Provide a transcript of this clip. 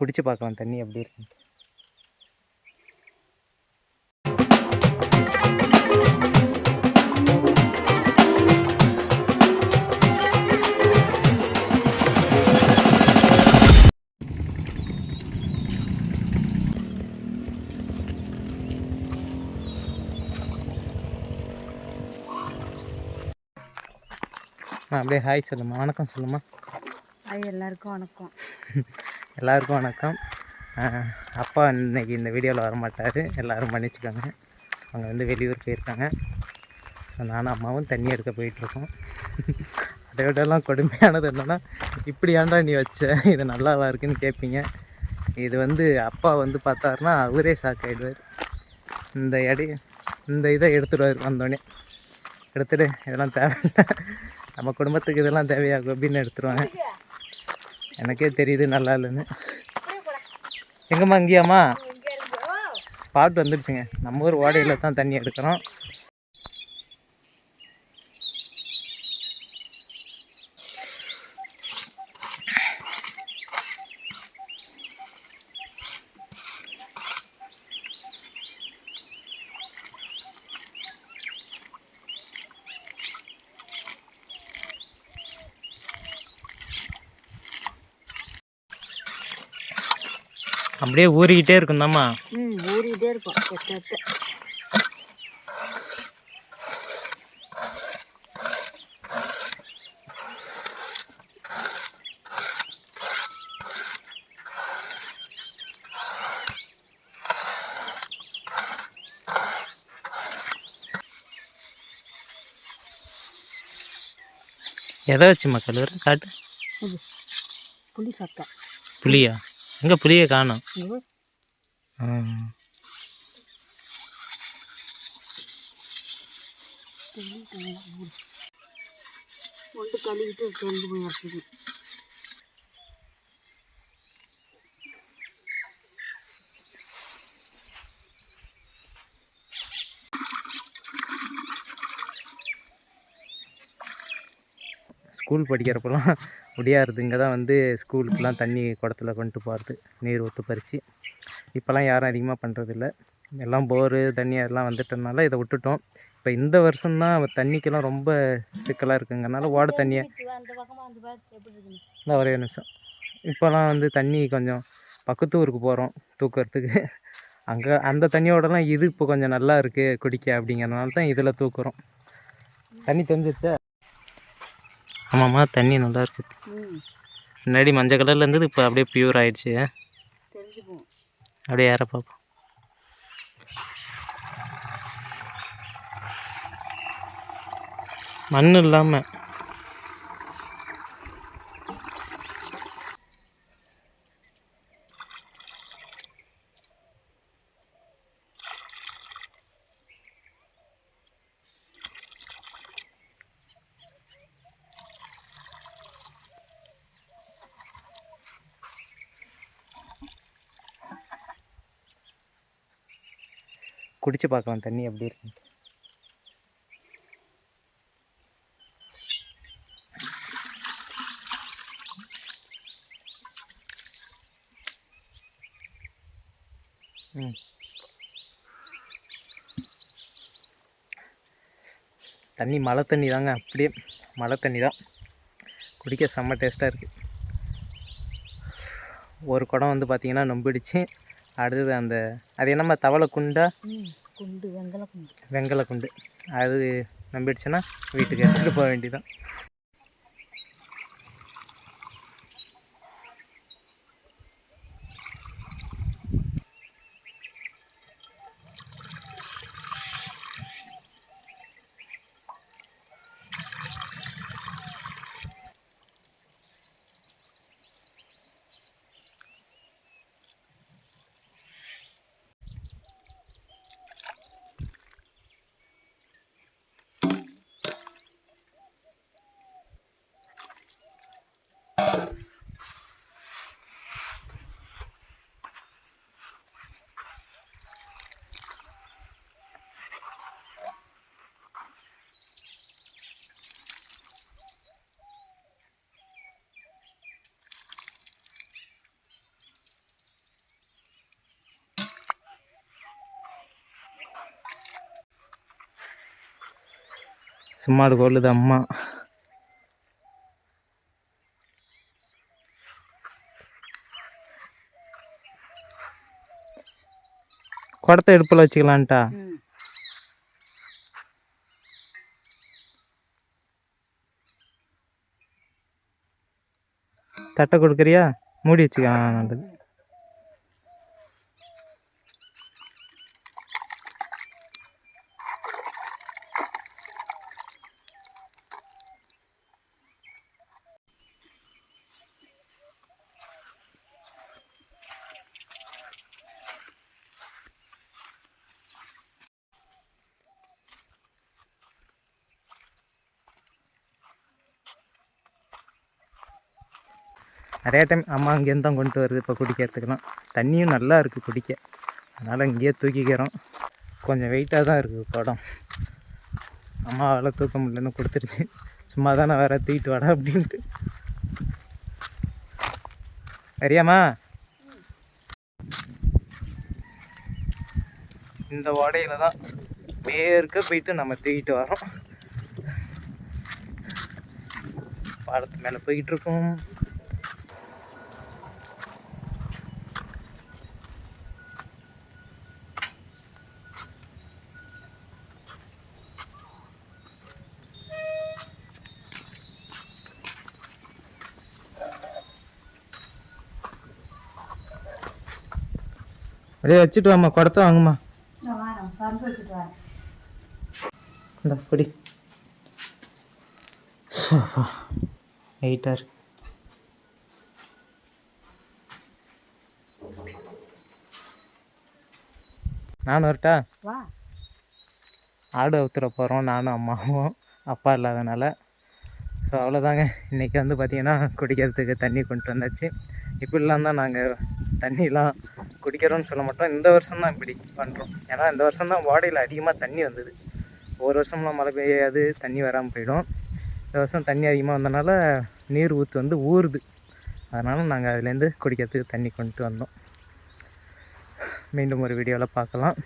குடித்து பார்க்கலாம். தண்ணி எப்படி இருக்கு. அப்படியே ஹாய் சொல்லுமா வணக்கம் சொல்லுமா ஹாய் எல்லாருக்கும் வணக்கம். எல்லாருக்கும் வணக்கம். அப்பா இன்னைக்கு இந்த வீடியோவில் வரமாட்டார். எல்லோரும் மன்னிச்சுக்கோங்க. அவங்க வந்து வெளியூர் போயிருக்காங்க. ஸோ நானும் அம்மாவும் தண்ணி எடுக்க போயிட்டுருக்கோம். அதை விடலாம் கொடுமையானது என்னென்னா இப்படி ஏன்டா நீ வச்ச? இது நல்லாவா இருக்குன்னு கேட்பீங்க இது வந்து அப்பா வந்து பார்த்தாருன்னா அவரே ஷாக் ஆகிடுவார் இந்த எடை இந்த இதை எடுத்துடுவார் வந்தோடனே எடுத்துட்டு இதெல்லாம் தேவையில்லை. நம்ம குடும்பத்துக்கு இதெல்லாம் தேவையாகும் அப்படின்னு எடுத்துருவாங்க. எனக்கே தெரியுது நல்லா இல்லைன்னு. எங்கம்மா இங்கேயாம்மா? ஸ்பாட் வந்துடுச்சுங்க நம்ம ஊர் ஓடையில் தான் தண்ணி எடுக்கிறோம். அப்படியே ஊறிக்கிட்டே இருக்குந்தாம்மா ம் ஊறிக்கிட்டே இருக்கும். எதை வச்சுமா கழுவுற? காட்டு. புளி சக்கை புளியா? எங்கே புளியை காணோம். கழுவிட்டு சேர்ந்து போய் ஸ்கூல் படிக்கிறப்பெல்லாம் முடியாதுங்க தான் வந்து ஸ்கூலுக்கெலாம் தண்ணி குடத்துல கொண்டு போகிறது நீர் ஊற்று பறித்து இப்போல்லாம் யாரும் அதிகமாக பண்ணுறதில்ல எல்லாம் போரு தண்ணி அதெல்லாம் வந்துட்டனால இதை விட்டுட்டோம். இப்போ இந்த வருஷம்தான் தண்ணிக்கெல்லாம் ரொம்ப சிக்கலாக இருக்குங்கனால ஓட தண்ணியை இந்த ஒரே நிமிஷம். இப்போல்லாம் வந்து தண்ணி கொஞ்சம் பக்கத்து ஊருக்கு போகிறோம் தூக்குறதுக்கு. அங்கே அந்த தண்ணியோடலாம் இது இப்போ கொஞ்சம் நல்லா இருக்குது குடிக்க அப்படிங்கிறனால தான் இதில் தூக்குறோம். தண்ணி தெரிஞ்சிருச்சா? ஆமாம்மா தண்ணி நல்லா இருக்குது முன்னாடி மஞ்சள் கலரில் இருந்தது இப்போ அப்படியே பியூர் ஆயிடுச்சு. அப்படியே ஏற பார்ப்போம். மண் இல்லாமல் குடிச்சு பார்க்கலாம் தண்ணி எப்படி இருக்கு. ம். தண்ணி மழை தண்ணி தாங்க. அப்படியே மழை தண்ணி தான். குடிக்க செம்ம டேஸ்ட்டாக இருக்குது ஒரு குடம் வந்து பார்த்திங்கன்னா நொம்பிடுச்சு. அடுத்தது அந்த அது என்னம்மா தவளை குண்டா குண்டு வெங்கல குண்டு வெங்கல குண்டு அது நம்பிடுச்சுன்னா வீட்டுக்கு எடுத்துகிட்டு போக வேண்டியதான் சும்மா அது கொள்ளுது அம்மா. குடத்தை இடுப்பில் வச்சுக்கலான்ட்டா. தட்டை கொடுக்குறியா? மூடி வச்சுக்க ஆ, நல்லது. நிறையா டைம் அம்மா அங்கேருந்து தான் கொண்டு வருது இப்போ குடிக்கிறதுக்கெல்லாம். தண்ணியும் நல்லா இருக்குது குடிக்க. அதனால் இங்கேயே தூக்கிக்கிறோம். கொஞ்சம் வெயிட்டாக தான் இருக்குது குடம் அம்மாவால் தூக்க முடியலன்னு கொடுத்துருச்சு. சும்மா தானே வேற தூக்கிட்டு வாடா அப்படின்ட்டு. சரியாம்மா இந்த ஓடையில தான் வேர்க்க போயிட்டு நம்ம தூக்கிட்டு வரோம் பாலத்து மேலே போய்கிட்டு இருக்கோம். அப்படியே வச்சுட்டு வாம்மா குடத்த வாங்குமா நான் வரேன் பறந்து வச்சுட்டு வரேன். இந்த பிடி வெயிட்டாக இருக்கு. நானும் வரட்டா? ஆடு அவுத்துற போகிறோம் நானும் அம்மாவும் அப்பா இல்லாதனால. ஸோ அவ்வளோதாங்க இன்றைக்கி வந்து பார்த்திங்கன்னா குடிக்கிறதுக்கு தண்ணி கொண்டு வந்தாச்சு. இப்படிலாம் தான் நாங்கள் தண்ணிலாம் குடிக்கிறோம்னு சொல்ல மாட்டோம். இந்த வருஷம் தான் இப்படி பண்ணுறோம் ஏன்னா இந்த வருஷம் தான் வாடையில் அதிகமாக தண்ணி வந்தது. ஒரு வருஷம்லாம் மழை பெய்யாது தண்ணி வராமல் போயிடும். இந்த வருஷம் தண்ணி அதிகமாக வந்தனால நீர் ஊற்று வந்து ஊறுது. அதனால் நாங்கள் அதுலேருந்து குடிக்கிறதுக்கு தண்ணி கொண்டு வந்தோம். மீண்டும் ஒரு வீடியோவில் பார்க்கலாம்.